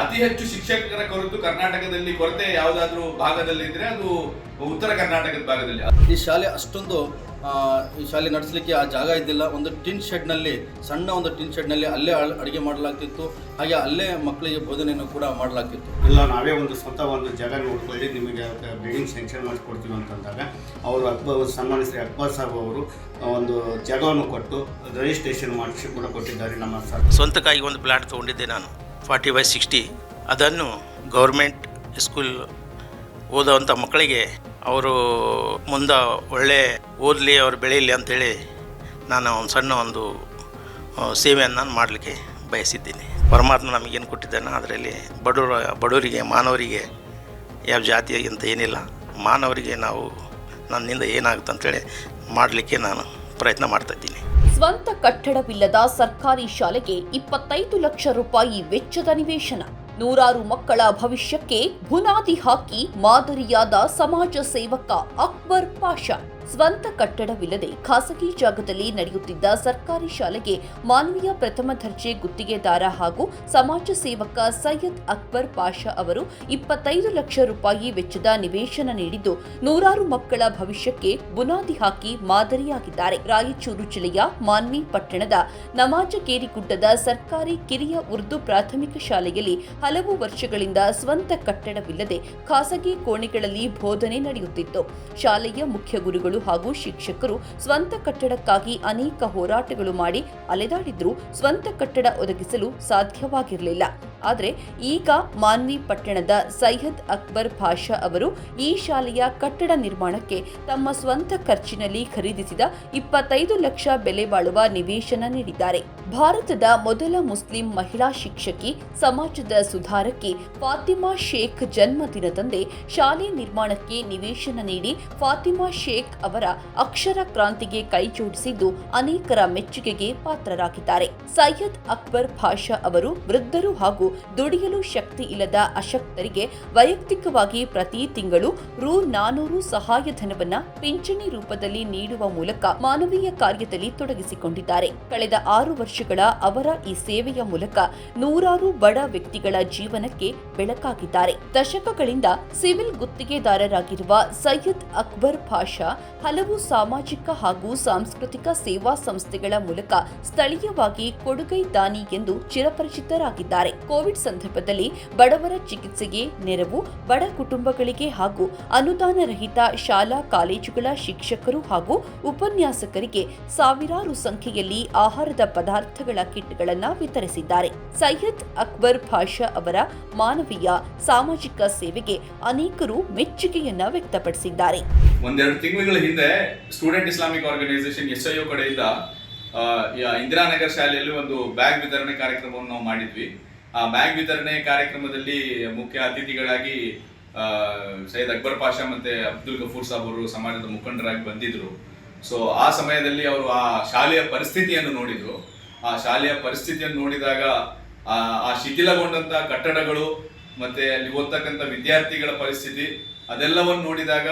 ಅತಿ ಹೆಚ್ಚು ಶಿಕ್ಷಕರ ಕೊರತು ಕರ್ನಾಟಕದಲ್ಲಿ ಕೊರತೆ ಯಾವುದಾದ್ರೂ ಭಾಗದಲ್ಲಿ ಇದ್ರೆ ಅದು ಉತ್ತರ ಕರ್ನಾಟಕದ ಭಾಗದಲ್ಲಿ. ಈ ಶಾಲೆ ಅಷ್ಟೊಂದು ಈ ಶಾಲೆ ನಡೆಸಲಿಕ್ಕೆ ಆ ಜಾಗ ಇದ್ದಿಲ್ಲ. ಒಂದು ಟಿನ್ ಶೆಡ್ನಲ್ಲಿ ಸಣ್ಣ ಒಂದು ಟಿನ್ ಶೆಡ್ನಲ್ಲಿ ಅಲ್ಲೇ ಅಡುಗೆ ಮಾಡಲಾಗ್ತಿತ್ತು. ಹಾಗೆ ಅಲ್ಲೇ ಮಕ್ಕಳಿಗೆ ಬೋಧನೆಯನ್ನು ಕೂಡ ಮಾಡಲಾಗ್ತಿತ್ತು. ಇಲ್ಲ ನಾವೇ ಒಂದು ಸ್ವಂತ ಒಂದು ಜಾಗ ನೋಡ್ಕೊಳ್ಳಿ ನಿಮಗೆ ಬಿಲ್ಡಿಂಗ್ ಸ್ಯಾಂಕ್ಷನ್ ಮಾಡಿಕೊಡ್ತೀವಿ ಅಂತಂದಾಗ ಅವರು ಅಕ್ಬರ್ ಸನ್ಮಾನಿಸಿದ ಅಕ್ಬರ್ ಸಾಬ್ ಅವರು ಒಂದು ಜಾಗವನ್ನು ಕೊಟ್ಟು ರಿಜಿಸ್ಟ್ರೇಷನ್ ಮಾಡಿಸಿ ಕೂಡ ಕೊಟ್ಟಿದ್ದಾರೆ ನಮ್ಮ ಸರ್ ಸ್ವಂತಕ್ಕಾಗಿ ಒಂದು ಪ್ಲಾಟ್ ತೊಗೊಂಡಿದ್ದೆ ನಾನು. ಫಾರ್ಟಿ ಬೈ ಸಿಕ್ಸ್ಟಿ ಅದನ್ನು ಗೌರ್ಮೆಂಟ್ ಸ್ಕೂಲ್ ಓದೋವಂಥ ಮಕ್ಕಳಿಗೆ ಅವರು ಮುಂದೆ ಒಳ್ಳೆ ಓದಲಿ ಅವ್ರು ಬೆಳೀಲಿ ಅಂಥೇಳಿ ನಾನು ಒಂದು ಸಣ್ಣ ಒಂದು ಸೇವೆಯನ್ನು ನಾನು ಮಾಡಲಿಕ್ಕೆ ಬಯಸಿದ್ದೀನಿ. ಪರಮಾತ್ಮ ನಮಗೇನು ಕೊಟ್ಟಿದ್ದಾನೆ ಅದರಲ್ಲಿ ಬಡವರ ಬಡವರಿಗೆ ಮಾನವರಿಗೆ, ಯಾವ ಜಾತಿ ಅಂತ ಏನಿಲ್ಲ, ಮಾನವರಿಗೆ ನಾವು ನನ್ನಿಂದ ಏನಾಗುತ್ತೆ ಅಂತೇಳಿ ಮಾಡಲಿಕ್ಕೆ ನಾನು ಪ್ರಯತ್ನ ಮಾಡ್ತಾಯಿದ್ದೀನಿ ಸ್ವಂತ ಕಟ್ಟಡವಿಲ್ಲದ ಸರ್ಕಾರಿ ಶಾಲೆಗೆ ಇಪ್ಪತ್ತೈದು ಲಕ್ಷ ರೂಪಾಯಿ ವೆಚ್ಚದ ನಿವೇಶನ. ನೂರಾರು ಮಕ್ಕಳ ಭವಿಷ್ಯಕ್ಕೆ ಬುನಾದಿ ಹಾಕಿ ಮಾದರಿಯಾದ ಸಮಾಜ ಸೇವಕ ಅಕ್ಬರ್ ಪಾಷಾ. ಸ್ವಂತ ಕಟ್ಟಡವಿಲ್ಲದೆ ಖಾಸಗಿ ಜಾಗದಲ್ಲಿ ನಡೆಯುತ್ತಿದ್ದ ಸರ್ಕಾರಿ ಶಾಲೆಗೆ ಮಾನವೀಯ ಪ್ರಥಮ ದರ್ಜೆ ಗುತ್ತಿಗೆದಾರ ಹಾಗೂ ಸಮಾಜ ಸೇವಕ ಸೈಯದ್ ಅಕ್ಬರ್ ಪಾಷಾ ಅವರು ಇಪ್ಪತ್ತೈದು ಲಕ್ಷ ರೂಪಾಯಿ ವೆಚ್ಚದ ನಿವೇಶನ ನೀಡಿದ್ದು ನೂರಾರು ಮಕ್ಕಳ ಭವಿಷ್ಯಕ್ಕೆ ಬುನಾದಿ ಹಾಕಿ ಮಾದರಿಯಾಗಿದ್ದಾರೆ. ರಾಯಚೂರು ಜಿಲ್ಲೆಯ ಮಾನ್ವಿ ಪಟ್ಟಣದ ನಮಾಜಗೇರಿ ಗುಡ್ಡದ ಸರ್ಕಾರಿ ಕಿರಿಯ ಉರ್ದು ಪ್ರಾಥಮಿಕ ಶಾಲೆಯಲ್ಲಿ ಹಲವು ವರ್ಷಗಳಿಂದ ಸ್ವಂತ ಕಟ್ಟಡವಿಲ್ಲದೆ ಖಾಸಗಿ ಕೋಣೆಗಳಲ್ಲಿ ಬೋಧನೆ ನಡೆಯುತ್ತಿತ್ತು. ಶಾಲೆಯ ಮುಖ್ಯ ಗುರುಗಳು ಹಾಗೂ ಶಿಕ್ಷಕರು ಸ್ವಂತ ಕಟ್ಟಡಕ್ಕಾಗಿ ಅನೇಕ ಹೋರಾಟಗಳು ಮಾಡಿ ಅಲೆದಾಡಿದ್ರೂ ಸ್ವಂತ ಕಟ್ಟಡ ಒದಗಿಸಲು ಸಾಧ್ಯವಾಗಿರಲಿಲ್ಲ. ಆದರೆ ಈಗ ಮಾನ್ವಿ ಪಟ್ಟಣದ ಸೈಯದ್ ಅಕ್ಬರ್ ಭಾಷಾ ಅವರು ಈ ಶಾಲೆಯ ಕಟ್ಟಡ ನಿರ್ಮಾಣಕ್ಕೆ ತಮ್ಮ ಸ್ವಂತ ಖರ್ಚಿನಲ್ಲಿ ಖರೀದಿಸಿದ ಇಪ್ಪತ್ತೈದು ಲಕ್ಷ ಬೆಲೆ ಬಾಳುವ ನಿವೇಶನ ನೀಡಿದ್ದಾರೆ. ಭಾರತದ ಮೊದಲ ಮುಸ್ಲಿಂ ಮಹಿಳಾ ಶಿಕ್ಷಕಿ ಸಮಾಜದ ಸುಧಾರಕಿ ಫಾತಿಮಾ ಶೇಖ್ ಜನ್ಮದಿನದಂದೇ ಶಾಲೆ ನಿರ್ಮಾಣಕ್ಕೆ ನಿವೇಶನ ನೀಡಿ ಫಾತಿಮಾ ಶೇಖ್ ಅವರ ಅಕ್ಷರ ಕ್ರಾಂತಿಗೆ ಕೈ ಜೋಡಿಸಿದ್ದು ಅನೇಕರ ಮೆಚ್ಚುಗೆಗೆ ಪಾತ್ರರಾಗಿದ್ದಾರೆ. ಸೈಯದ್ ಅಕ್ಬರ್ ಭಾಷಾ ಅವರು ವೃದ್ಧರು ಹಾಗೂ ದುಡಿಯಲು ಶಕ್ತಿ ಇಲ್ಲದ ಅಶಕ್ತರಿಗೆ ವೈಯಕ್ತಿಕವಾಗಿ ಪ್ರತಿ ತಿಂಗಳು ರು ನಾನೂರು ಸಹಾಯಧನವನ್ನ ಪಿಂಚಣಿ ರೂಪದಲ್ಲಿ ನೀಡುವ ಮೂಲಕ ಮಾನವೀಯ ಕಾರ್ಯದಲ್ಲಿ ತೊಡಗಿಸಿಕೊಂಡಿದ್ದಾರೆ. ಕಳೆದ ಆರು ವರ್ಷಗಳ ಅವರ ಈ ಸೇವೆಯ ಮೂಲಕ ನೂರಾರು ಬಡ ವ್ಯಕ್ತಿಗಳ ಜೀವನಕ್ಕೆ ಬೆಳಕಾಗಿದ್ದಾರೆ. ದಶಕಗಳಿಂದ ಸಿವಿಲ್ ಗುತ್ತಿಗೆದಾರರಾಗಿರುವ ಸೈಯದ್ ಅಕ್ಬರ್ ಭಾಷಾ ಹಲವು ಸಾಮಾಜಿಕ ಹಾಗೂ ಸಾಂಸ್ಕೃತಿಕ ಸೇವಾ ಸಂಸ್ಥೆಗಳ ಮೂಲಕ ಸ್ಥಳೀಯವಾಗಿ ಕೊಡುಗೈ ದಾನಿ ಎಂದು ಚಿರಪರಿಚಿತರಾಗಿದ್ದಾರೆ. ಕೋವಿಡ್ ಸಂದರ್ಭದಲ್ಲಿ ಬಡವರ ಚಿಕಿತ್ಸೆಗೆ ನೆರವು, ಬಡ ಕುಟುಂಬಗಳಿಗೆ ಹಾಗೂ ಅನುದಾನ ರಹಿತ ಶಾಲಾ, ಕಾಲೇಜುಗಳ ಶಿಕ್ಷಕರು ಹಾಗೂ ಉಪನ್ಯಾಸಕರಿಗೆ ಸಾವಿರಾರು ಸಂಖ್ಯೆಯಲ್ಲಿ ಆಹಾರದ ಪದಾರ್ಥಗಳ ಕಿಟ್ಗಳನ್ನು ವಿತರಿಸಿದ್ದಾರೆ. ಸೈಯದ್ ಅಕ್ಬರ್ ಭಾಷಾ ಅವರ ಮಾನವೀಯ, ಸಾಮಾಜಿಕ ಸೇವೆಗೆ ಅನೇಕರು ಮೆಚ್ಚುಗೆಯನ್ನ ವ್ಯಕ್ತಪಡಿಸಿದ್ದಾರೆ. ಒಂದೆರಡು ತಿಂಗಳ ಹಿಂದೆ student Islamic organisation S I ಕಡೆಯಿಂದ ಇಂದಿರಾನಗರ್ ಶಾಲೆಯಲ್ಲಿ ಒಂದು ಬ್ಯಾಗ್ ವಿತರಣೆ ಕಾರ್ಯಕ್ರಮವನ್ನು ನಾವು ಮಾಡಿದ್ವಿ. ಆ ಬ್ಯಾಗ್ ವಿತರಣೆ ಕಾರ್ಯಕ್ರಮದಲ್ಲಿ ಮುಖ್ಯ ಅತಿಥಿಗಳಾಗಿ ಸೈಯದ್ ಅಕ್ಬರ್ ಪಾಷಾ ಮತ್ತೆ ಅಬ್ದುಲ್ ಗಫೂರ್ ಸಾಬ್ ಅವರು ಸಮಾಜದ ಮುಖಂಡರಾಗಿ ಬಂದಿದ್ರು. ಸೊ ಆ ಸಮಯದಲ್ಲಿ ಅವರು ಆ ಶಾಲೆಯ ಪರಿಸ್ಥಿತಿಯನ್ನು ನೋಡಿದ್ರು. ಆ ಶಾಲೆಯ ಪರಿಸ್ಥಿತಿಯನ್ನು ನೋಡಿದಾಗ ಆ ಶಿಥಿಲಗೊಂಡಂತ ಕಟ್ಟಡಗಳು ಮತ್ತೆ ಅಲ್ಲಿ ಓದ್ತಕ್ಕಂಥ ವಿದ್ಯಾರ್ಥಿಗಳ ಪರಿಸ್ಥಿತಿ ಅದೆಲ್ಲವನ್ನು ನೋಡಿದಾಗ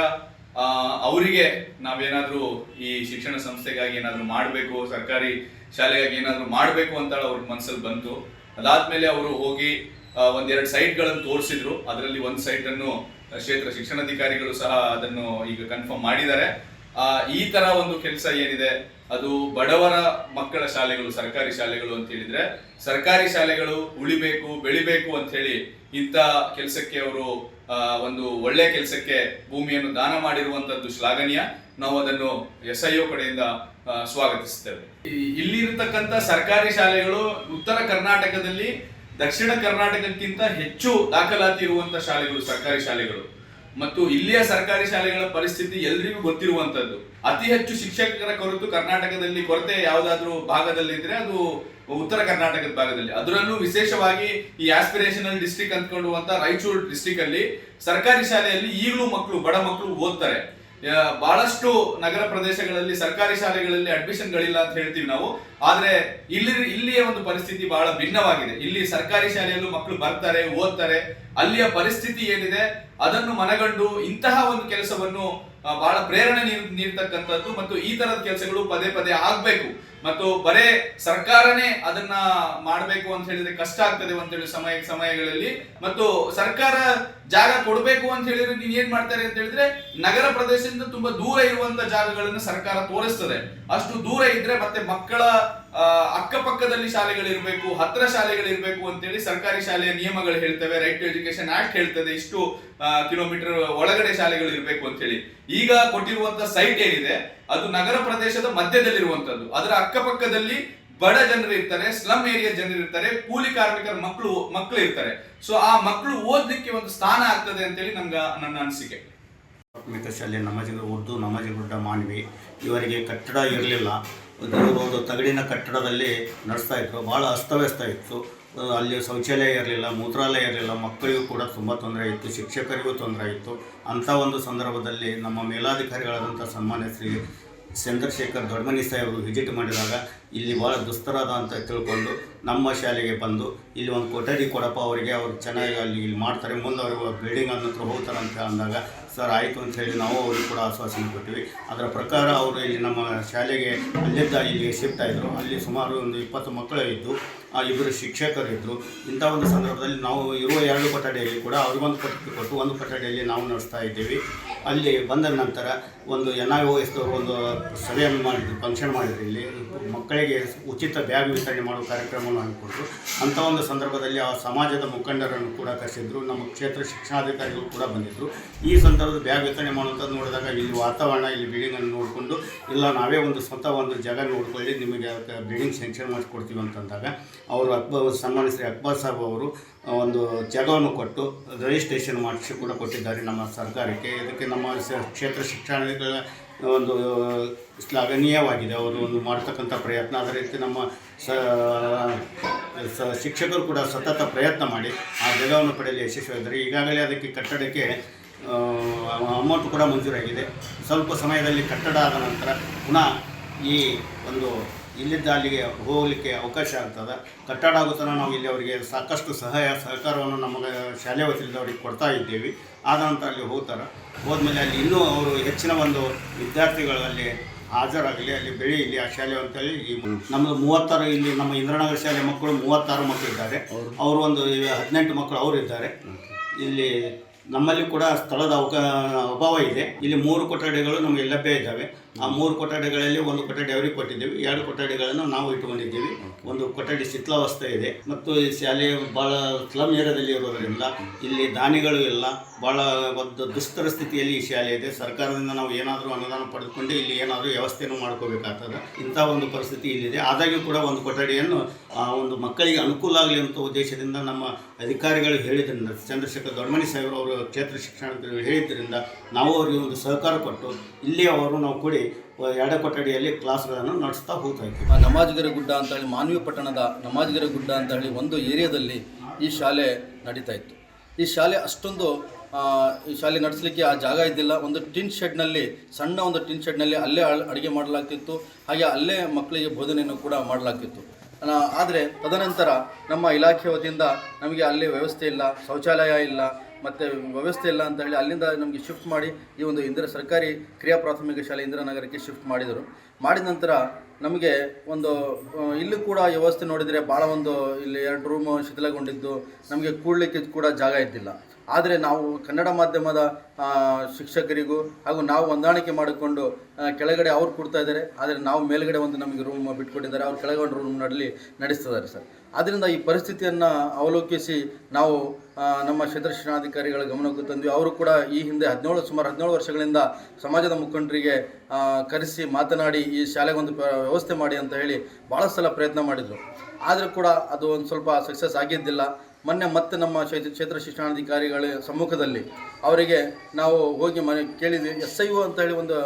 ಅವರಿಗೆ ನಾವೇನಾದರೂ ಈ ಶಿಕ್ಷಣ ಸಂಸ್ಥೆಗಾಗಿ ಏನಾದರೂ ಮಾಡಬೇಕು, ಸರ್ಕಾರಿ ಶಾಲೆಗಾಗಿ ಏನಾದರೂ ಮಾಡಬೇಕು ಅಂತ ಅವ್ರ ಮನಸ್ಸಲ್ಲಿ ಬಂತು. ಅದಾದ್ಮೇಲೆ ಅವರು ಹೋಗಿ ಒಂದೆರಡು ಸೈಟ್ಗಳನ್ನು ತೋರಿಸಿದ್ರು. ಅದರಲ್ಲಿ ಒಂದು ಸೈಟ್ ಅನ್ನು ಕ್ಷೇತ್ರ ಶಿಕ್ಷಣಾಧಿಕಾರಿಗಳು ಸಹ ಅದನ್ನು ಈಗ ಕನ್ಫರ್ಮ್ ಮಾಡಿದ್ದಾರೆ. ಈ ತರ ಒಂದು ಕೆಲಸ ಏನಿದೆ? ಅದು ಬಡವರ ಮಕ್ಕಳ ಶಾಲೆಗಳು, ಸರ್ಕಾರಿ ಶಾಲೆಗಳು ಅಂತ ಹೇಳಿದ್ರೆ, ಸರ್ಕಾರಿ ಶಾಲೆಗಳು ಉಳಿಬೇಕು, ಬೆಳಿಬೇಕು ಅಂತ ಹೇಳಿ ಇಂಥ ಕೆಲಸಕ್ಕೆ ಅವರು ಒಂದು ಒಳ್ಳೆ ಕೆಲಸಕ್ಕೆ ಭೂಮಿಯನ್ನು ದಾನ ಮಾಡಿರುವಂತದ್ದು ಶ್ಲಾಘನೀಯ. ನಾವು ಅದನ್ನು ಎಸ್ ಐ ಕಡೆಯಿಂದ ಸ್ವಾಗತಿಸುತ್ತೇವೆ. ಇಲ್ಲಿರ್ತಕ್ಕಂಥ ಸರ್ಕಾರಿ ಶಾಲೆಗಳು ಉತ್ತರ ಕರ್ನಾಟಕದಲ್ಲಿ ದಕ್ಷಿಣ ಕರ್ನಾಟಕಕ್ಕಿಂತ ಹೆಚ್ಚು ದಾಖಲಾತಿ ಇರುವಂತಹ ಶಾಲೆಗಳು, ಸರ್ಕಾರಿ ಶಾಲೆಗಳು. ಮತ್ತು ಇಲ್ಲಿಯ ಸರ್ಕಾರಿ ಶಾಲೆಗಳ ಪರಿಸ್ಥಿತಿ ಎಲ್ರಿಗೂ ಗೊತ್ತಿರುವಂತದ್ದು ಅತಿ ಹೆಚ್ಚು ಶಿಕ್ಷಕರ ಕೊರತು ಕರ್ನಾಟಕದಲ್ಲಿ ಕೊರತೆ ಯಾವುದಾದ್ರೂ ಭಾಗದಲ್ಲಿ ಇದ್ರೆ ಅದು ಉತ್ತರ ಕರ್ನಾಟಕದ ಭಾಗದಲ್ಲಿ. ಅದರಲ್ಲೂ ವಿಶೇಷವಾಗಿ ಈ ಆಸ್ಪಿರೇಷನಲ್ ಡಿಸ್ಟಿಕ್ ಅಂದ್ಕೊಳ್ಳುವಂತ ರಾಯಚೂರು ಡಿಸ್ಟಿಕ್ ಅಲ್ಲಿ ಸರ್ಕಾರಿ ಶಾಲೆಯಲ್ಲಿ ಈಗಲೂ ಮಕ್ಕಳು ಬಡ ಮಕ್ಕಳು ಓದ್ತಾರೆ. ಬಹಳಷ್ಟು ನಗರ ಪ್ರದೇಶಗಳಲ್ಲಿ ಸರ್ಕಾರಿ ಶಾಲೆಗಳಲ್ಲಿ ಅಡ್ಮಿಷನ್ಗಳಿಲ್ಲ ಅಂತ ಹೇಳ್ತೀವಿ ನಾವು. ಆದ್ರೆ ಇಲ್ಲಿ, ಇಲ್ಲಿಯ ಒಂದು ಪರಿಸ್ಥಿತಿ ಬಹಳ ಭಿನ್ನವಾಗಿದೆ. ಇಲ್ಲಿ ಸರ್ಕಾರಿ ಶಾಲೆಯಲ್ಲೂ ಮಕ್ಕಳು ಬರ್ತಾರೆ, ಓದ್ತಾರೆ. ಅಲ್ಲಿಯ ಪರಿಸ್ಥಿತಿ ಏನಿದೆ, ಅದನ್ನು ಮನಗಂಡು ಇಂತಹ ಒಂದು ಕೆಲಸವನ್ನು ಬಹಳ ಪ್ರೇರಣೆ ನೀಡ್ ನೀಡ್ತಕ್ಕಂಥದ್ದು ಮತ್ತು ಈ ತರದ ಕೆಲಸಗಳು ಪದೇ ಪದೇ ಆಗ್ಬೇಕು. ಮತ್ತು ಬರೇ ಸರ್ಕಾರನೇ ಅದನ್ನ ಮಾಡಬೇಕು ಅಂತ ಹೇಳಿದ್ರೆ ಕಷ್ಟ ಆಗ್ತದೆ ಅಂತ ಹೇಳಿ ಸಮಯ, ಸಮಯಗಳಲ್ಲಿ. ಮತ್ತು ಸರ್ಕಾರ ಜಾಗ ಕೊಡಬೇಕು ಅಂತ ಹೇಳಿದ್ರೆ ನೀವು ಏನ್ ಮಾಡ್ತಾರೆ ಅಂತ ಹೇಳಿದ್ರೆ ನಗರ ಪ್ರದೇಶದಿಂದ ತುಂಬಾ ದೂರ ಇರುವಂತ ಜಾಗಗಳನ್ನು ಸರ್ಕಾರ ತೋರಿಸ್ತದೆ. ಅಷ್ಟು ದೂರ ಇದ್ರೆ ಮತ್ತೆ ಮಕ್ಕಳ ಅಕ್ಕಪಕ್ಕದಲ್ಲಿ ಶಾಲೆಗಳಿರ್ಬೇಕು, ಹತ್ರ ಶಾಲೆಗಳಿರ್ಬೇಕು ಅಂತೇಳಿ ಸರ್ಕಾರಿ ಶಾಲೆಯ ನಿಯಮಗಳು ಹೇಳ್ತವೆ. ರೈಟ್ ಟು ಎಜುಕೇಶನ್ ಆಕ್ಟ್ ಹೇಳ್ತದೆ. ಇಷ್ಟು ಕಿಲೋಮೀಟರ್ ಒಳಗಡೆ ಶಾಲೆಗಳು ಇರಬೇಕು ಅಂತ ಹೇಳಿ. ಈಗ ಕೊಟ್ಟಿರುವಂತ ಸೈಟ್ ಏನಿದೆ ಅದು ನಗರ ಪ್ರದೇಶದ ಮಧ್ಯದಲ್ಲಿರುವಂತದ್ದು. ಅದರ ಅಕ್ಕಪಕ್ಕದಲ್ಲಿ ಬಡ ಜನರು ಇರ್ತಾರೆ ಸ್ಲಮ್ ಏರಿಯಾ ಜನರು ಇರ್ತಾರೆ, ಕೂಲಿ ಕಾರ್ಮಿಕರ ಮಕ್ಕಳು ಮಕ್ಕಳು ಇರ್ತಾರೆ. ಸೊ ಆ ಮಕ್ಕಳು ಓದ್ಲಿಕ್ಕೆ ಒಂದು ಸ್ಥಾನ ಆಗ್ತದೆ ಅಂತೇಳಿ ನಮ್ಗೆ, ನನ್ನ ಅನಿಸಿಕೆ. ಪ್ರಾಥಮಿಕ ಶಾಲೆ ಜನರು ಉರ್ದು ನಮಾಜಿಗುಡ್ಡ ಮಾನ್ವಿ. ಇವರಿಗೆ ಕಟ್ಟಡ ಇರಲಿಲ್ಲ. ಒಂದು ತಗಡಿನ ಕಟ್ಟಡದಲ್ಲಿ ನಡೆಸ್ತಾ ಇತ್ತು ಭಾಳ ಅಸ್ತವ್ಯಸ್ತ ಇತ್ತು. ಅಲ್ಲಿ ಶೌಚಾಲಯ ಇರಲಿಲ್ಲ, ಮೂತ್ರಾಲಯ ಇರಲಿಲ್ಲ, ಮಕ್ಕಳಿಗೂ ಕೂಡ ತುಂಬ ತೊಂದರೆ ಇತ್ತು, ಶಿಕ್ಷಕರಿಗೂ ತೊಂದರೆ ಇತ್ತು. ಅಂಥ ಒಂದು ಸಂದರ್ಭದಲ್ಲಿ ನಮ್ಮ ಮೇಲಾಧಿಕಾರಿಗಳಾದಂಥ ಸನ್ಮಾನ್ಯ ಶ್ರೀ ಚಂದ್ರಶೇಖರ್ ದೊಡ್ಮನಿ ಸಾಹೇಬರು ವಿಸಿಟ್ ಮಾಡಿದಾಗ ಇಲ್ಲಿ ಭಾಳ ದುಸ್ತರದ ಅಂತ ತಿಳ್ಕೊಂಡು ನಮ್ಮ ಶಾಲೆಗೆ ಬಂದು ಇಲ್ಲಿ ಒಂದು ಕೊಠಡಿ ಕೊಡಪ್ಪ ಅವರಿಗೆ, ಅವ್ರು ಚೆನ್ನಾಗಿ ಅಲ್ಲಿ ಇಲ್ಲಿ ಮಾಡ್ತಾರೆ, ಮುಂದೆ ಅವರು ಬಿಲ್ಡಿಂಗ್ ಹತ್ರ ಹೋಗ್ತಾರೆ ಅಂತ ಅಂದಾಗ, ಸರ್, ಆಯಿತು ಅಂತ ಹೇಳಿ ನಾವು ಅವ್ರಿಗೆ ಕೂಡ ಆಶ್ವಾಸನೆ ಕೊಟ್ಟಿವಿ. ಅದರ ಪ್ರಕಾರ ಅವರು ಇಲ್ಲಿ ನಮ್ಮ ಶಾಲೆಗೆ ಅಲ್ಲಿದ್ದ ಇಲ್ಲಿಗೆ ಶಿಫ್ಟ್ ಆಯಿತು. ಅಲ್ಲಿ ಸುಮಾರು ಒಂದು ಇಪ್ಪತ್ತು ಮಕ್ಕಳು ಇದ್ದು ಇಬ್ಬರು ಶಿಕ್ಷಕರು ಇದ್ದರು ಇಂಥ ಒಂದು ಸಂದರ್ಭದಲ್ಲಿ ನಾವು ಇರುವ ಎರಡು ಕೊಠಡಿಯಲ್ಲಿ ಕೂಡ ಅವ್ರಿಗೊಂದು ಕೊಠಡಿ ಕೊಟ್ಟು ಒಂದು ಕೊಠಡಿಯಲ್ಲಿ ನಾವು ನಡೆಸ್ತಾ ಇದ್ದೀವಿ. ಅಲ್ಲಿ ಬಂದ ನಂತರ ಒಂದು ಎನ್ ಐ ಒಂದು ಸಭೆಯನ್ನು ಮಾಡಿದ್ರು, ಫಂಕ್ಷನ್ ಮಾಡಿದ್ರು ಇಲ್ಲಿ. ಮಕ್ಕಳಿಗೆ ಉಚಿತ ಬ್ಯಾಗ್ ವಿತರಣೆ ಮಾಡುವ ಕಾರ್ಯಕ್ರಮವನ್ನು ಹಮ್ಮಿಕೊಂಡರು ಅಂಥ ಒಂದು ಸಂದರ್ಭದಲ್ಲಿ ಆ ಸಮಾಜದ ಮುಖಂಡರನ್ನು ಕೂಡ ಕರೆಸಿದ್ರು. ನಮ್ಮ ಕ್ಷೇತ್ರ ಶಿಕ್ಷಣಾಧಿಕಾರಿಗಳು ಕೂಡ ಬಂದಿದ್ದರು ಈ ಸಂದರ್ಭದ ಬ್ಯಾಗ್ ವಿತರಣೆ ಮಾಡುವಂಥದ್ದು ನೋಡಿದಾಗ ಇಲ್ಲಿ ವಾತಾವರಣ, ಇಲ್ಲಿ ಬಿಲ್ಡಿಂಗನ್ನು ನೋಡಿಕೊಂಡು, ಇಲ್ಲ ನಾವೇ ಒಂದು ಸ್ವಂತ ಒಂದು ಜಾಗ ನೋಡಿಕೊಳ್ಳಿ, ನಿಮಗೆ ಬಿಲ್ಡಿಂಗ್ ಸ್ಯಾಂಕ್ಷನ್ ಮಾಡಿಕೊಡ್ತೀವಿ ಅಂತಂದಾಗ ಅವರು ಅಕ್ಬರ್ ಸನ್ಮಾನಿಸಿದ ಅಕ್ಬರ್ ಸಾಹೇಬ್ ಅವರು ಒಂದು ಜಾಗವನ್ನು ಕೊಟ್ಟು ರಿಜಿಸ್ಟ್ರೇಷನ್ ಮಾಡಿಸಿ ಕೂಡ ಕೊಟ್ಟಿದ್ದಾರೆ ನಮ್ಮ ಸರ್ಕಾರಕ್ಕೆ. ಇದಕ್ಕೆ ನಮ್ಮ ಕ್ಷೇತ್ರ ಶಿಕ್ಷಣಗಳ ಒಂದು ಶ್ಲಾಘನೀಯವಾಗಿದೆ. ಅವರು ಒಂದು ಮಾಡ್ತಕ್ಕಂಥ ಪ್ರಯತ್ನ. ಅದೇ ರೀತಿ ನಮ್ಮ ಸ ಶಿಕ್ಷಕರು ಕೂಡ ಸತತ ಪ್ರಯತ್ನ ಮಾಡಿ ಆ ಜಗವನ್ನು ಪಡೆಯಲು ಯಶಸ್ವಿಯಾಗಿದ್ದಾರೆ. ಈಗಾಗಲೇ ಅದಕ್ಕೆ ಕಟ್ಟಡಕ್ಕೆ ಅಮೌಂಟ್ ಕೂಡ ಮಂಜೂರಾಗಿದೆ. ಸ್ವಲ್ಪ ಸಮಯದಲ್ಲಿ ಕಟ್ಟಡ ಆದ ನಂತರ ಪುನಃ ಈ ಒಂದು ಇಲ್ಲಿದ್ದ ಅಲ್ಲಿಗೆ ಹೋಗಲಿಕ್ಕೆ ಅವಕಾಶ ಆಗ್ತದೆ. ಕಟ್ಟಡ ಆಗೋ ತನಕ ನಾವು ಇಲ್ಲಿ ಅವರಿಗೆ ಸಾಕಷ್ಟು ಸಹಾಯ, ಸಹಕಾರವನ್ನು ನಮಗೆ ಶಾಲೆ ವತಿಯಿಂದ ಅವರಿಗೆ ಕೊಡ್ತಾ ಇದ್ದೇವೆ. ಆದ ನಂತರ ಅಲ್ಲಿ ಹೋಗ್ತಾರೆ. ಹೋದ್ಮೇಲೆ ಅಲ್ಲಿ ಇನ್ನೂ ಅವರು ಹೆಚ್ಚಿನ ಒಂದು ವಿದ್ಯಾರ್ಥಿಗಳು ಅಲ್ಲಿ ಹಾಜರಾಗಲಿ ಅಲ್ಲಿ ಬೆಳೆಯಲಿ ಆ ಶಾಲೆ ಅಂತೇಳಿ ಈ ನಮ್ಮದು ಮೂವತ್ತಾರು ಇಲ್ಲಿ ನಮ್ಮ ಇಂದ್ರನಗರ ಶಾಲೆ ಮಕ್ಕಳು ಮೂವತ್ತಾರು ಮಕ್ಕಳು ಇದ್ದಾರೆ ಅವರು ಒಂದು ಹದಿನೆಂಟು ಮಕ್ಕಳು ಅವರು ಇದ್ದಾರೆ. ಇಲ್ಲಿ ನಮ್ಮಲ್ಲಿ ಕೂಡ ಸ್ಥಳದ ಅವಕಾ ಅಭಾವ ಇದೆ. ಇಲ್ಲಿ ಮೂರು ಕೊಠಡಿಗಳು ನಮಗೆ ಲಭ್ಯ ಇದ್ದಾವೆ. ಆ ಮೂರು ಕೊಠಡಿಗಳಲ್ಲಿ ಒಂದು ಕೊಠಡಿ ಅವರಿಗೆ ಕೊಟ್ಟಿದ್ದೀವಿ. ಎರಡು ಕೊಠಡಿಗಳನ್ನು ನಾವು ಇಟ್ಟುಕೊಂಡಿದ್ದೀವಿ. ಒಂದು ಕೊಠಡಿ ಶಿಥಿಲಾವಸ್ಥೆ ಇದೆ. ಮತ್ತು ಈ ಶಾಲೆ ಭಾಳ ಸ್ಲಮ್ ಏರಿಯಾದಲ್ಲಿ ಇರೋದರಿಂದ ಇಲ್ಲಿ ದಾನಿಗಳು ಇಲ್ಲ. ಭಾಳ ಒಂದು ದುಸ್ತರ ಸ್ಥಿತಿಯಲ್ಲಿ ಈ ಶಾಲೆ ಇದೆ. ಸರ್ಕಾರದಿಂದ ನಾವು ಏನಾದರೂ ಅನುದಾನ ಪಡೆದುಕೊಂಡು ಇಲ್ಲಿ ಏನಾದರೂ ವ್ಯವಸ್ಥೆಯನ್ನು ಮಾಡ್ಕೋಬೇಕಾಗ್ತದೆ. ಇಂಥ ಒಂದು ಪರಿಸ್ಥಿತಿ ಇಲ್ಲಿದೆ. ಆದಾಗ್ಯೂ ಕೂಡ ಒಂದು ಕೊಠಡಿಯನ್ನು ಆ ಒಂದು ಮಕ್ಕಳಿಗೆ ಅನುಕೂಲ ಆಗಲಿ ಅಂತ ಉದ್ದೇಶದಿಂದ ನಮ್ಮ ಅಧಿಕಾರಿಗಳು ಹೇಳಿದ್ರಿಂದ ಚಂದ್ರಶೇಖರ್ ದೊಡ್ಮನಿ ಸಾಹೇಬ್ರವರು ಅವರು ಕ್ಷೇತ್ರ ಶಿಕ್ಷಣ ಹೇಳಿದ್ದರಿಂದ ನಾವು ಅವರಿಗೆ ಒಂದು ಸಹಕಾರ ಕೊಟ್ಟು ಇಲ್ಲಿ ಅವರು ನಾವು ಕೂಡಿ ಎರಡು ಕೊಠಡಿಯಲ್ಲಿ ಕ್ಲಾಸ್ಗಳನ್ನು ನಡೆಸ್ತಾ ಹೋಗ್ತಾ ಇತ್ತು ಆ ನಮಾಜ್ಗರ ಗುಡ್ಡ ಅಂತ ಹೇಳಿ ಮಾನ್ವಿ ಪಟ್ಟಣದ ನಮಾಜ್ಗರ ಗುಡ್ಡ ಅಂತ ಹೇಳಿ ಒಂದು ಏರಿಯಾದಲ್ಲಿ ಈ ಶಾಲೆ ನಡೀತಾ ಇತ್ತು. ಈ ಶಾಲೆ ಅಷ್ಟೊಂದು ಈ ಶಾಲೆ ನಡೆಸಲಿಕ್ಕೆ ಆ ಜಾಗ ಇದ್ದಿಲ್ಲ. ಒಂದು ಟಿನ್ ಶೆಡ್ನಲ್ಲಿ, ಸಣ್ಣ ಒಂದು ಟಿನ್ ಶೆಡ್ನಲ್ಲಿ ಅಲ್ಲೇ ಅಡುಗೆ ಮಾಡಲಾಗ್ತಿತ್ತು. ಹಾಗೆ ಅಲ್ಲೇ ಮಕ್ಕಳಿಗೆ ಬೋಧನೆಯನ್ನು ಕೂಡ ಮಾಡಲಾಗ್ತಿತ್ತು. ಆದರೆ ತದನಂತರ ನಮ್ಮ ಇಲಾಖೆ ವತಿಯಿಂದ ನಮಗೆ ಅಲ್ಲಿ ವ್ಯವಸ್ಥೆ ಇಲ್ಲ, ಶೌಚಾಲಯ ಇಲ್ಲ ಮತ್ತು ವ್ಯವಸ್ಥೆ ಇಲ್ಲ ಅಂತ ಹೇಳಿ ಅಲ್ಲಿಂದ ನಮಗೆ ಶಿಫ್ಟ್ ಮಾಡಿ ಈ ಒಂದು ಇಂದಿರ ಸರ್ಕಾರಿ ಕ್ರಿಯಾ ಪ್ರಾಥಮಿಕ ಶಾಲೆ ಇಂದಿರಾನಗರಕ್ಕೆ ಶಿಫ್ಟ್ ಮಾಡಿದರು. ಮಾಡಿದ ನಂತರ ನಮಗೆ ಒಂದು ಇಲ್ಲಿ ಕೂಡ ವ್ಯವಸ್ಥೆ ನೋಡಿದರೆ ಭಾಳ ಒಂದು ಇಲ್ಲಿ ಎರಡು ರೂಮ್ ಶಿಥಿಲಗೊಂಡಿದ್ದು. ನಮಗೆ ಕೂಡಲಿಕ್ಕೆ ಕೂಡ ಜಾಗ ಇದ್ದಿಲ್ಲ. ಆದರೆ ನಾವು ಕನ್ನಡ ಮಾಧ್ಯಮದ ಶಿಕ್ಷಕರಿಗೂ ಹಾಗೂ ನಾವು ಹೊಂದಾಣಿಕೆ ಮಾಡಿಕೊಂಡು ಕೆಳಗಡೆ ಅವ್ರು ಕೊಡ್ತಾ ಇದ್ದಾರೆ. ಆದರೆ ನಾವು ಮೇಲ್ಗಡೆ ಒಂದು ನಮಗೆ ರೂಮ್ ಬಿಟ್ಕೊಟ್ಟಿದ್ದಾರೆ. ಅವ್ರು ಕೆಳಗಡೆ ನಡಲಿ, ನಡೆಸ್ತಿದ್ದಾರೆ ಸರ್. ಆದ್ದರಿಂದ ಈ ಪರಿಸ್ಥಿತಿಯನ್ನು ಅವಲೋಕಿಸಿ ನಾವು ನಮ್ಮ ಕ್ಷೇತ್ರ ಶಿಕ್ಷಣಾಧಿಕಾರಿಗಳ ಗಮನಕ್ಕೆ ತಂದ್ವಿ. ಅವರು ಕೂಡ ಈ ಹಿಂದೆ ಹದಿನೇಳು, ಸುಮಾರು ಹದಿನೇಳು ವರ್ಷಗಳಿಂದ ಸಮಾಜದ ಮುಖಂಡರಿಗೆ ಕರೆಸಿ ಮಾತನಾಡಿ ಈ ಶಾಲೆಗೆ ಒಂದು ವ್ಯವಸ್ಥೆ ಮಾಡಿ ಅಂತ ಹೇಳಿ ಭಾಳ ಸಲ ಪ್ರಯತ್ನ ಮಾಡಿದರು. ಆದರೂ ಕೂಡ ಅದು ಒಂದು ಸ್ವಲ್ಪ ಸಕ್ಸಸ್ ಆಗಿದ್ದಿಲ್ಲ. ಮೊನ್ನೆ ಮತ್ತೆ ನಮ್ಮ ಕ್ಷೇತ್ರ ಶಿಕ್ಷಣಾಧಿಕಾರಿಗಳ ಸಮ್ಮುಖದಲ್ಲಿ ಅವರಿಗೆ ನಾವು ಹೋಗಿ ಮನೆ ಕೇಳಿದ್ವಿ. ಎಸ್ ಐ ಅಂತ ಹೇಳಿ ಒಂದು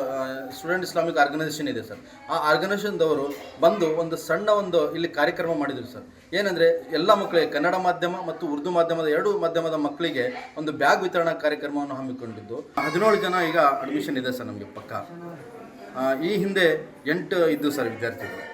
ಸ್ಟೂಡೆಂಟ್ ಇಸ್ಲಾಮಿಕ್ ಆರ್ಗನೈಸೇಷನ್ ಇದೆ ಸರ್. ಆ ಆರ್ಗನೈಸೇಷನ್ದವರು ಬಂದು ಒಂದು ಸಣ್ಣ ಒಂದು ಇಲ್ಲಿ ಕಾರ್ಯಕ್ರಮ ಮಾಡಿದರು ಸರ್. ಏನಂದರೆ ಎಲ್ಲ ಮಕ್ಕಳಿಗೆ ಕನ್ನಡ ಮಾಧ್ಯಮ ಮತ್ತು ಉರ್ದು ಮಾಧ್ಯಮದ ಎರಡು ಮಾಧ್ಯಮದ ಮಕ್ಕಳಿಗೆ ಒಂದು ಬ್ಯಾಗ್ ವಿತರಣಾ ಕಾರ್ಯಕ್ರಮವನ್ನು ಹಮ್ಮಿಕೊಂಡಿದ್ದು. ಹದಿನೇಳು ಜನ ಈಗ ಅಡ್ಮಿಷನ್ ಇದೆ ಸರ್ ನಮಗೆ ಪಕ್ಕ. ಈ ಹಿಂದೆ ಎಂಟು ಇದ್ದು ಸರ್ ವಿದ್ಯಾರ್ಥಿಗಳು.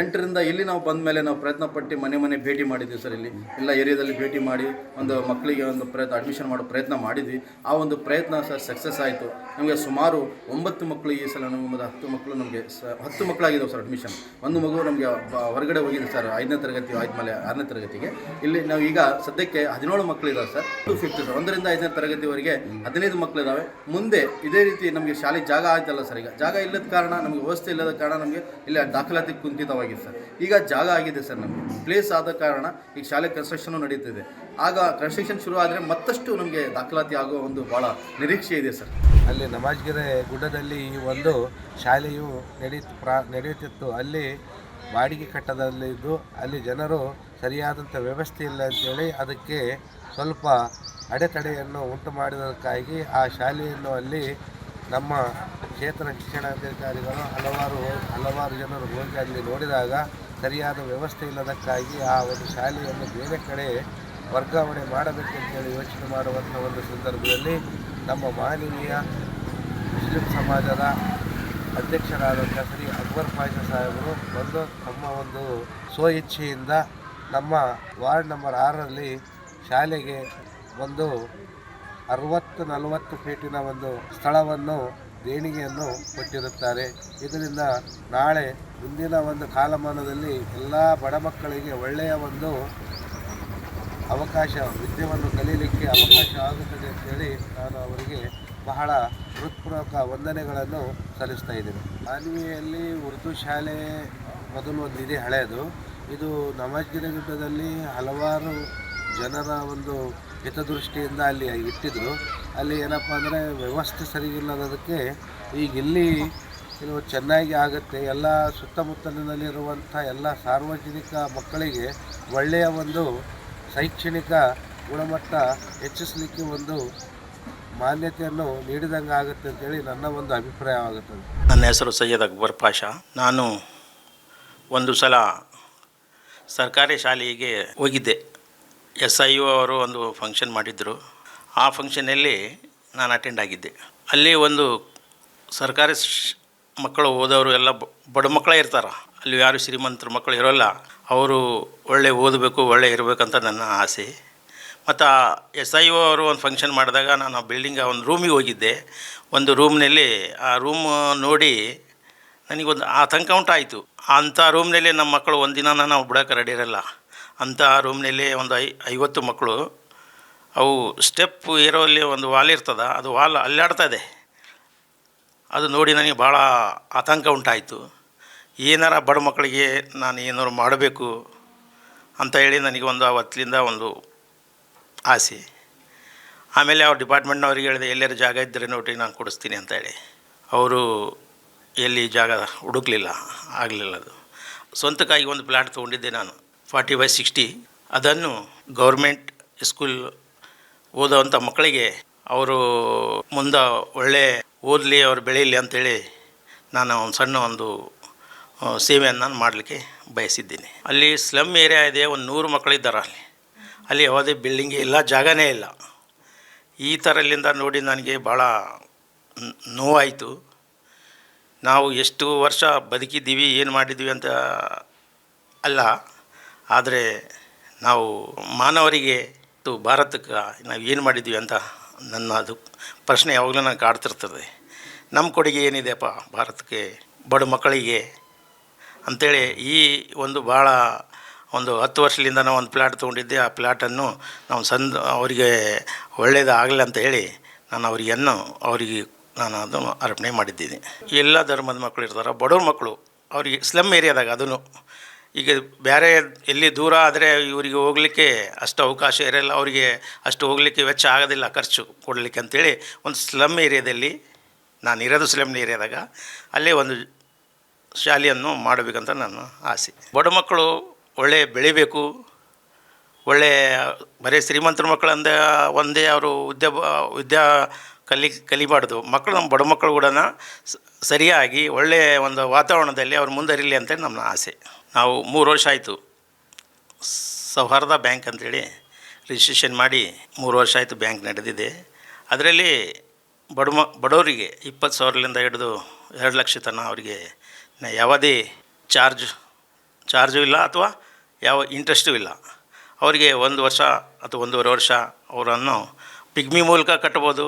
ಎಂಟರಿಂದ ಇಲ್ಲಿ ನಾವು ಬಂದ ಮೇಲೆ ನಾವು ಪ್ರಯತ್ನ ಪಟ್ಟು ಮನೆ ಮನೆ ಭೇಟಿ ಮಾಡಿದ್ವಿ ಸರ್ ಇಲ್ಲಿ. ಎಲ್ಲ ಏರಿಯಾದಲ್ಲಿ ಭೇಟಿ ಮಾಡಿ ಒಂದು ಮಕ್ಕಳಿಗೆ ಒಂದು ಪ್ರಯತ್ನ ಅಡ್ಮಿಷನ್ ಮಾಡೋ ಪ್ರಯತ್ನ ಮಾಡಿದ್ವಿ. ಆ ಒಂದು ಪ್ರಯತ್ನ ಸರ್ ಸಕ್ಸಸ್ ಆಯಿತು. ನಮಗೆ ಸುಮಾರು ಒಂಬತ್ತು ಮಕ್ಕಳು ಈ ಸಲ ನಮಗೆ ಹತ್ತು ಮಕ್ಕಳು ನಮಗೆ, ಸ ಹತ್ತು ಮಕ್ಕಳಾಗಿದ್ದಾವೆ ಸರ್ ಅಡ್ಮಿಷನ್ ಒಂದು ಮಗು ನಮಗೆ ಹೊರಗಡೆ ಹೋಗಿದೆ ಸರ್, ಐದನೇ ತರಗತಿ ಮೇಲೆ ಆರನೇ ತರಗತಿಗೆ. ಇಲ್ಲಿ ನಾವು ಈಗ ಸದ್ಯಕ್ಕೆ ಹದಿನೇಳು ಮಕ್ಕಳಿದ್ದಾವೆ ಸರ್. ಟು ಫಿಫ್ತ್ ಸರ್, ಒಂದರಿಂದ ಐದನೇ ತರಗತಿವರೆಗೆ ಹದಿನೈದು ಮಕ್ಕಳಿದ್ದಾವೆ ಮುಂದೆ ಇದೇ ರೀತಿ ನಮಗೆ ಶಾಲೆ ಜಾಗ ಆಯ್ತಲ್ಲ ಸರ್ ಈಗ. ಜಾಗ ಇಲ್ಲದ ಕಾರಣ, ನಮಗೆ ವ್ಯವಸ್ಥೆ ಇಲ್ಲದ ಕಾರಣ ನಮಗೆ ಇಲ್ಲಿ ದಾಖಲಾತಿ ಕುಂಠಿತವಾಗಿದೆ ಸರ್. ಈಗ ಜಾಗ ಆಗಿದೆ ಸರ್ ನಮಗೆ. ಪ್ಲೇಸ್ ಆದ ಕಾರಣ ಈಗ ಶಾಲೆ ಕನ್ಸ್ಟ್ರಕ್ಷನ್ ನಡೀತಿದೆ. ಆಗ ಕನ್ಸ್ಟ್ರಕ್ಷನ್ ಶುರು ಆದರೆ ಮತ್ತಷ್ಟು ನಮಗೆ ದಾಖಲಾತಿ ಆಗುವ ಒಂದು ಭಾಳ ನಿರೀಕ್ಷೆ ಇದೆ ಸರ್. ಅಲ್ಲಿ ನಮಾಜ್ಗೆರೆ ಗುಡ್ಡದಲ್ಲಿ ಈ ಒಂದು ಶಾಲೆಯು ನಡೀತು ಪ್ರಾ ನಡೆಯುತ್ತಿತ್ತು. ಅಲ್ಲಿ ಬಾಡಿಗೆ ಕಟ್ಟದಲ್ಲಿದ್ದು ಅಲ್ಲಿ ಜನರು ಸರಿಯಾದಂಥ ವ್ಯವಸ್ಥೆ ಇಲ್ಲ ಅಂತೇಳಿ ಅದಕ್ಕೆ ಸ್ವಲ್ಪ ಅಡೆತಡೆಯನ್ನು ಉಂಟು ಮಾಡಿದಕ್ಕಾಗಿ ಆ ಶಾಲೆಯನ್ನು ಅಲ್ಲಿ ನಮ್ಮ ಕ್ಷೇತ್ರ ಶಿಕ್ಷಣಾಧಿಕಾರಿಗಳು ಹಲವಾರು ಹಲವಾರು ಜನರು ಹೋಗಿ ಅಲ್ಲಿ ನೋಡಿದಾಗ ಸರಿಯಾದ ವ್ಯವಸ್ಥೆ ಇಲ್ಲದಕ್ಕಾಗಿ ಆ ಒಂದು ಶಾಲೆಯನ್ನು ಬೇರೆ ಕಡೆ ವರ್ಗಾವಣೆ ಮಾಡಬೇಕಂತೇಳಿ ಯೋಚನೆ ಮಾಡುವಂಥ ಒಂದು ಸಂದರ್ಭದಲ್ಲಿ ನಮ್ಮ ಮಾನವೀಯ ಮುಸ್ಲಿಂ ಸಮಾಜದ ಅಧ್ಯಕ್ಷರಾದಂಥ ಶ್ರೀ ಅಕ್ಬರ್ ಪಾಷ ಸಾಹೇಬರು ಬಂದು ತಮ್ಮ ಒಂದು ಸ್ವ ಇಚ್ಛೆಯಿಂದ ನಮ್ಮ ವಾರ್ಡ್ ನಂಬರ್ ಆರರಲ್ಲಿ ಶಾಲೆಗೆ ಒಂದು ಅರವತ್ತು ನಲವತ್ತು ಫೀಟಿನ ಒಂದು ಸ್ಥಳವನ್ನು ದೇಣಿಗೆಯನ್ನು ಕೊಟ್ಟಿರುತ್ತಾರೆ. ಇದರಿಂದ ನಾಳೆ ಮುಂದಿನ ಒಂದು ಕಾಲಮಾನದಲ್ಲಿ ಎಲ್ಲ ಬಡ ಮಕ್ಕಳಿಗೆ ಒಳ್ಳೆಯ ಒಂದು ಅವಕಾಶ ವಿದ್ಯೆಯನ್ನು ಕಲೀಲಿಕ್ಕೆ ಅವಕಾಶ ಆಗುತ್ತದೆ ಅಂತೇಳಿ ನಾನು ಅವರಿಗೆ ಬಹಳ ಹೃತ್ಪೂರ್ವಕ ವಂದನೆಗಳನ್ನು ಸಲ್ಲಿಸ್ತಾ ಇದ್ದೇನೆ. ಮಾನ್ವಿಯಲ್ಲಿ ಉರ್ದು ಶಾಲೆ ಮೊದಲು ಒಂದಿದೆ ಹಳೆಯದು ಇದು ನಮಾಜ್ಗಿರಿ ಗುಡ್ಡದಲ್ಲಿ ಹಲವಾರು ಜನರ ಒಂದು ಹಿತದೃಷ್ಟಿಯಿಂದ ಅಲ್ಲಿ ಇಟ್ಟಿದ್ರು. ಅಲ್ಲಿ ಏನಪ್ಪ ಅಂದರೆ ವ್ಯವಸ್ಥೆ ಸರಿಗಿಲ್ಲದಕ್ಕೆ ಈಗ ಇಲ್ಲಿ ಇದು ಚೆನ್ನಾಗಿ ಆಗುತ್ತೆ. ಎಲ್ಲ ಸುತ್ತಮುತ್ತಲಿನಲ್ಲಿರುವಂಥ ಎಲ್ಲ ಸಾರ್ವಜನಿಕ ಮಕ್ಕಳಿಗೆ ಒಳ್ಳೆಯ ಒಂದು ಶೈಕ್ಷಣಿಕ ಗುಣಮಟ್ಟ ಹೆಚ್ಚಿಸಲಿಕ್ಕೆ ಒಂದು ಮಾನ್ಯತೆಯನ್ನು ನೀಡಿದಂಗೆ ಆಗುತ್ತೆ ಅಂತೇಳಿ ನನ್ನ ಒಂದು ಅಭಿಪ್ರಾಯವಾಗುತ್ತದೆ ನನ್ನ ಹೆಸರು ಸೈಯದ್ ಅಕ್ಬರ್ ಪಾಷಾ. ನಾನು ಒಂದು ಸಲ ಸರ್ಕಾರಿ ಶಾಲೆಗೆ ಹೋಗಿದ್ದೆ. ಎಸ್ ಐ ಯು ಅವರು ಒಂದು ಫಂಕ್ಷನ್ ಮಾಡಿದ್ದರು ಆ ಫಂಕ್ಷನಲ್ಲಿ ನಾನು ಅಟೆಂಡ್ ಆಗಿದ್ದೆ. ಅಲ್ಲಿ ಒಂದು ಸರ್ಕಾರಿ ಮಕ್ಕಳು ಓದೋರು ಎಲ್ಲ ಬಡ ಮಕ್ಕಳೇ ಇರ್ತಾರೆ. ಅಲ್ಲಿ ಯಾರು ಶ್ರೀಮಂತರ ಮಕ್ಕಳು ಇರೋಲ್ಲ. ಅವರು ಒಳ್ಳೆ ಓದಬೇಕು, ಒಳ್ಳೆ ಇರಬೇಕಂತ ನನ್ನ ಆಸೆ. ಮತ್ತು ಎಸ್ ಐ ಒ ಅವರು ಒಂದು ಫಂಕ್ಷನ್ ಮಾಡಿದಾಗ ನಾನು ಆ ಬಿಲ್ಡಿಂಗ್ ಒಂದು ರೂಮಿಗೆ ಹೋಗಿದ್ದೆ. ಒಂದು ರೂಮ್ನಲ್ಲಿ ಆ ರೂಮ್ ನೋಡಿ ನನಗೊಂದು ಆತಂಕ ಉಂಟಾಯಿತು. ಅಂಥ ರೂಮ್ನಲ್ಲಿ ನಮ್ಮ ಮಕ್ಕಳು ಒಂದಿನ ನಾವು ಬಿಡೋಕೆ ರೆಡಿ ಇರಲ್ಲ. ಅಂಥ ರೂಮ್ನಲ್ಲಿ ಒಂದು ಐ, ಐವತ್ತು ಮಕ್ಕಳು. ಅವು ಸ್ಟೆಪ್ ಏರೋಲ್ಲಿ ಒಂದು ವಾಲ್ ಇರ್ತದ, ಅದು ವಾಲ್ ಅಲ್ಲಾಡ್ತಾ ಇದೆ. ಅದು ನೋಡಿ ನನಗೆ ಭಾಳ ಆತಂಕ ಉಂಟಾಯಿತು. ಏನಾರ ಬಡ ಮಕ್ಕಳಿಗೆ ನಾನು ಏನಾರು ಮಾಡಬೇಕು ಅಂತ ಹೇಳಿ ನನಗೆ ಒಂದು ಅವತ್ತಿಂದ ಒಂದು ಆಸೆ. ಆಮೇಲೆ ಅವ್ರ ಡಿಪಾರ್ಟ್ಮೆಂಟ್ನವ್ರಿಗೆ ಹೇಳಿದೆ, ಎಲ್ಲರೂ ಜಾಗ ಇದ್ದರೆ ನೋಡಿ ನಾನು ಕೊಡಿಸ್ತೀನಿ ಅಂತ ಹೇಳಿ. ಅವರು ಎಲ್ಲಿ ಜಾಗ ಹುಡುಕ್ಲಿಲ್ಲ, ಆಗಲಿಲ್ಲ ಅದು. ಸ್ವಂತಕ್ಕಾಗಿ ಒಂದು ಪ್ಲಾಟ್ ತೊಗೊಂಡಿದ್ದೆ ನಾನು. ಫಾರ್ಟಿ ಬೈ ಸಿಕ್ಸ್ಟಿ ಅದನ್ನು ಗೌರ್ಮೆಂಟ್ ಸ್ಕೂಲ್ ಓದೋವಂಥ ಮಕ್ಕಳಿಗೆ ಅವರು ಮುಂದೆ ಒಳ್ಳೆ ಓದಲಿ ಅವ್ರು ಬೆಳೀಲಿ ಅಂತೇಳಿ ನಾನು ಒಂದು ಸಣ್ಣ ಒಂದು ಸೇವೆಯನ್ನು ನಾನು ಮಾಡಲಿಕ್ಕೆ ಬಯಸಿದ್ದೀನಿ. ಅಲ್ಲಿ ಸ್ಲಮ್ ಏರಿಯಾ ಇದೆ, ಒಂದು ನೂರು ಮಕ್ಕಳಿದ್ದಾರೆ ಅಲ್ಲಿ. ಅಲ್ಲಿ ಯಾವುದೇ ಬಿಲ್ಡಿಂಗೇ ಇಲ್ಲ, ಜಾಗನೇ ಇಲ್ಲ. ಈ ಥರಲ್ಲಿಂದ ನೋಡಿ ನನಗೆ ಭಾಳ ನೋವಾಯಿತು. ನಾವು ಎಷ್ಟು ವರ್ಷ ಬದುಕಿದ್ದೀವಿ, ಏನು ಮಾಡಿದ್ದೀವಿ ಅಂತ ಅಲ್ಲ. ಆದರೆ ನಾವು ಮಾನವರಿಗೆ ತು ಭಾರತಕ್ಕೆ ನಾವು ಏನು ಮಾಡಿದ್ವಿ ಅಂತ ನನ್ನ ಅದು ಪ್ರಶ್ನೆ ಯಾವಾಗಲೂ ನಾನು ಕಾಡ್ತಿರ್ತದೆ. ನಮ್ಮ ಕೊಡುಗೆ ಏನಿದೆಯಪ್ಪ ಭಾರತಕ್ಕೆ ಬಡ ಮಕ್ಕಳಿಗೆ? ಅಂಥೇಳಿ ಈ ಒಂದು ಭಾಳ ಒಂದು ಹತ್ತು ವರ್ಷದಿಂದ ನಾವು ಒಂದು ಪ್ಲ್ಯಾಟ್ ತೊಗೊಂಡಿದ್ದೆ, ಆ ಪ್ಲ್ಯಾಟನ್ನು ನಾವು ಸಂದ್ ಅವರಿಗೆ ಒಳ್ಳೆಯದಾಗಲಿ ಅಂತ ಹೇಳಿ ನಾನು ಅವರಿಗೆನ್ನು ಅವರಿಗೆ ನಾನು ಅದನ್ನು ಅರ್ಪಣೆ ಮಾಡಿದ್ದೀನಿ. ಎಲ್ಲ ಧರ್ಮದ ಮಕ್ಕಳು ಇರ್ತಾರೆ, ಬಡವ್ರ ಮಕ್ಕಳು ಅವರಿಗೆ ಸ್ಲಮ್ ಏರಿಯಾದಾಗ ಅದನ್ನು ಈಗ ಬೇರೆ ಎಲ್ಲಿ ದೂರ ಆದರೆ ಇವರಿಗೆ ಹೋಗಲಿಕ್ಕೆ ಅಷ್ಟು ಅವಕಾಶ ಇರಲ್ಲ, ಅವರಿಗೆ ಅಷ್ಟು ಹೋಗಲಿಕ್ಕೆ ವೆಚ್ಚ ಆಗೋದಿಲ್ಲ ಖರ್ಚು ಕೊಡಲಿಕ್ಕೆ ಅಂತೇಳಿ ಒಂದು ಸ್ಲಮ್ ಏರಿಯಾದಲ್ಲಿ, ನಾನು ಇರೋದು ಸ್ಲಮ್ ಏರಿಯಾದಾಗ ಅಲ್ಲೇ ಒಂದು ಶಾಲೆಯನ್ನು ಮಾಡಬೇಕಂತ ನನ್ನ ಆಸೆ. ಬಡ ಮಕ್ಕಳು ಒಳ್ಳೆ ಬೆಳಿಬೇಕು, ಒಳ್ಳೆ ಬರೀ ಶ್ರೀಮಂತರ ಮಕ್ಕಳಂದ ಒಂದೇ ಅವರು ವಿದ್ಯಾ ವಿದ್ಯಾ ಕಲಿ ಕಲಿಬಾರ್ದು. ಮಕ್ಕಳು ನಮ್ಮ ಬಡ ಮಕ್ಕಳು ಕೂಡ ಸರಿಯಾಗಿ ಒಳ್ಳೆಯ ಒಂದು ವಾತಾವರಣದಲ್ಲಿ ಅವ್ರು ಮುಂದರಿಲಿ ಅಂತೇಳಿ ನಮ್ಮ ಆಸೆ. ನಾವು ಮೂರು ವರ್ಷ ಆಯಿತು. ಸೌಹಾರ್ದ ಬ್ಯಾಂಕ್ ಅಂತೇಳಿ ರಿಜಿಸ್ಟ್ರೇಷನ್ ಮಾಡಿ ಮೂರು ವರ್ಷ ಆಯಿತು ಬ್ಯಾಂಕ್ ನಡೆದಿದೆ. ಅದರಲ್ಲಿ ಬಡ ಬಡವರಿಗೆ ಇಪ್ಪತ್ತು ಸಾವಿರದಿಂದ ಹಿಡಿದು ಎರಡು ಲಕ್ಷ ತನಕ ಅವರಿಗೆ ಯಾವುದೇ ಚಾರ್ಜ್, ಚಾರ್ಜು ಇಲ್ಲ ಅಥವಾ ಯಾವ ಇಂಟ್ರೆಸ್ಟೂ ಇಲ್ಲ. ಅವರಿಗೆ ಒಂದು ವರ್ಷ ಅಥವಾ ಒಂದೂವರೆ ವರ್ಷ ಅವರನ್ನು ಪಿಗ್ಮಿ ಮೂಲಕ ಕಟ್ಬೋದು.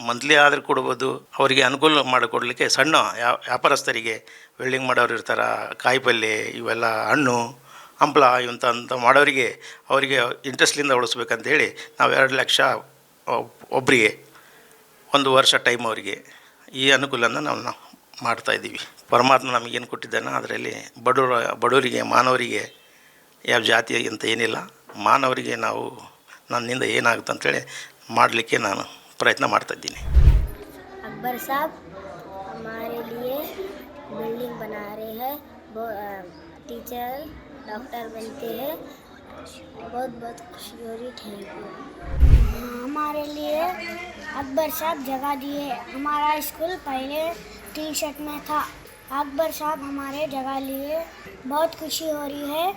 ಮಂತ್ಲಿ ಆದರೂ ಕೊಡ್ಬೋದು, ಅವರಿಗೆ ಅನುಕೂಲ ಮಾಡಿಕೊಡ್ಲಿಕ್ಕೆ ಸಣ್ಣ ವ್ಯಾಪಾರಸ್ಥರಿಗೆ ವೆಲ್ಡಿಂಗ್ ಮಾಡೋರು ಇರ್ತಾರೆ ಕಾಯಿಪಲ್ಯ ಇವೆಲ್ಲ ಹಣ್ಣು, ಹಂಪ್ಲ ಇವಂತ ಅಂತ ಮಾಡೋರಿಗೆ ಅವರಿಗೆ ಇಂಟ್ರೆಸ್ಟ್ಲಿಂದ ಉಳಿಸ್ಬೇಕಂತೇಳಿ ನಾವು ಎರಡು ಲಕ್ಷ ಒಬ್- ಒಬ್ಬರಿಗೆ ಒಂದು ವರ್ಷ ಟೈಮ್ ಅವರಿಗೆ ಈ ಅನುಕೂಲನ ನಾವು ನಾವು ಮಾಡ್ತಾಯಿದ್ದೀವಿ ಪರಮಾತ್ಮ ನಮಗೇನು ಕೊಟ್ಟಿದ್ದಾನೆ ಅದರಲ್ಲಿ ಬಡವರ ಬಡವರಿಗೆ ಮಾನವರಿಗೆ, ಯಾವ ಜಾತಿ ಅಂತ ಏನಿಲ್ಲ, ಮಾನವರಿಗೆ ನಾವು ನನ್ನಿಂದ ಏನಾಗುತ್ತೆ ಅಂತೇಳಿ ಮಾಡಲಿಕ್ಕೆ ನಾನು ಪ್ರಯತ್ನ ಮಾಡ್ತಾಯಿದ್ದೀನಿ अकबर साहब हमारे लिए बिल्डिंग बना रहे हैं वो अ, टीचर डॉक्टर बनते हैं बहुत बहुत खुशी हो रही थैंक यू हमारे लिए अकबर साहब जगह दिए हमारा स्कूल पहले टी शर्ट में था अकबर साहब हमारे जगह लिए बहुत खुशी हो रही है